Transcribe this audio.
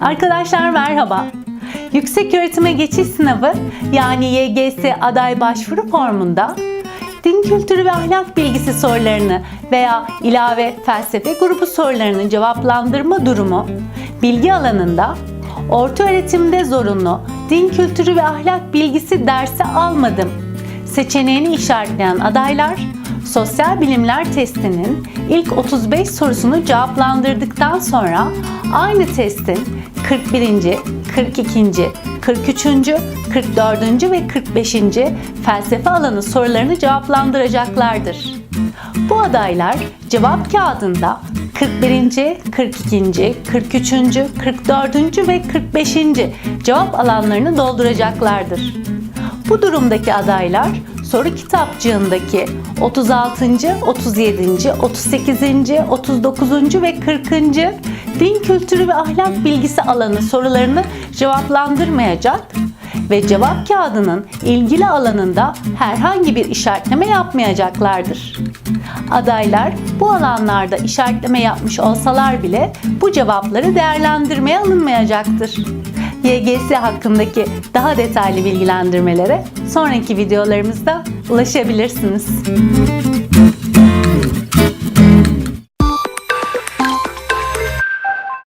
Arkadaşlar merhaba. Yüksek öğretime geçiş sınavı yani YGS aday başvuru formunda din kültürü ve ahlak bilgisi sorularını veya ilave felsefe grubu sorularını cevaplandırma durumu bilgi alanında orta öğretimde zorunlu din kültürü ve ahlak bilgisi dersi almadım seçeneğini işaretleyen adaylar sosyal bilimler testinin ilk 35 sorusunu cevaplandırdıktan sonra aynı testin 41. 42. 43. 44. ve 45. felsefe alanı sorularını cevaplandıracaklardır. Bu adaylar cevap kağıdında 41. 42. 43. 44. ve 45. cevap alanlarını dolduracaklardır. Bu durumdaki adaylar soru kitapçığındaki 36., 37., 38., 39. ve 40. din kültürü ve ahlak bilgisi alanı sorularını cevaplandırmayacak ve cevap kağıdının ilgili alanında herhangi bir işaretleme yapmayacaklardır. Adaylar bu alanlarda işaretleme yapmış olsalar bile bu cevapları değerlendirmeye alınmayacaktır. YGS hakkındaki daha detaylı bilgilendirmelere sonraki videolarımızda ulaşabilirsiniz.